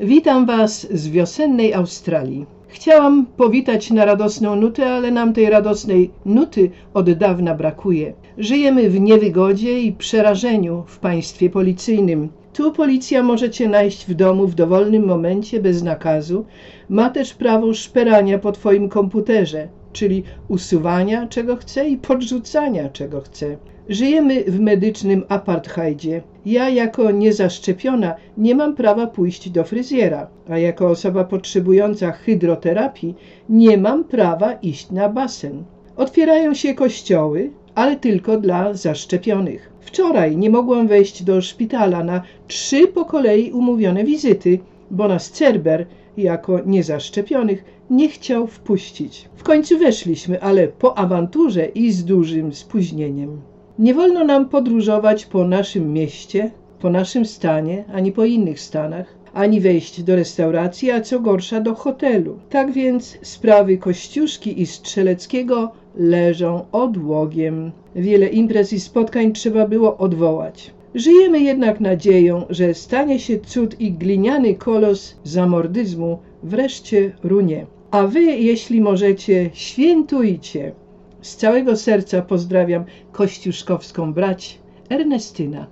Witam Was z wiosennej Australii. Chciałam powitać na radosną nutę, ale nam tej radosnej nuty od dawna brakuje. Żyjemy w niewygodzie i przerażeniu w państwie policyjnym. Tu policja może cię najść w domu w dowolnym momencie bez nakazu. Ma też prawo szperania po twoim komputerze, czyli usuwania czego chce i podrzucania czego chce. Żyjemy w medycznym apartheidzie. Ja jako niezaszczepiona nie mam prawa pójść do fryzjera, a jako osoba potrzebująca hydroterapii nie mam prawa iść na basen. Otwierają się kościoły, ale tylko dla zaszczepionych. Wczoraj nie mogłam wejść do szpitala na trzy po kolei umówione wizyty, bo nas Cerber, jako niezaszczepionych, nie chciał wpuścić. W końcu weszliśmy, ale po awanturze i z dużym spóźnieniem. Nie wolno nam podróżować po naszym mieście, po naszym stanie, ani po innych stanach, ani wejść do restauracji, a co gorsza do hotelu. Tak więc sprawy Kościuszki i Strzeleckiego leżą odłogiem. Wiele imprez i spotkań trzeba było odwołać. Żyjemy jednak nadzieją, że stanie się cud i gliniany kolos zamordyzmu wreszcie runie. A wy, jeśli możecie, świętujcie. Z całego serca pozdrawiam kościuszkowską brać Ernestyna.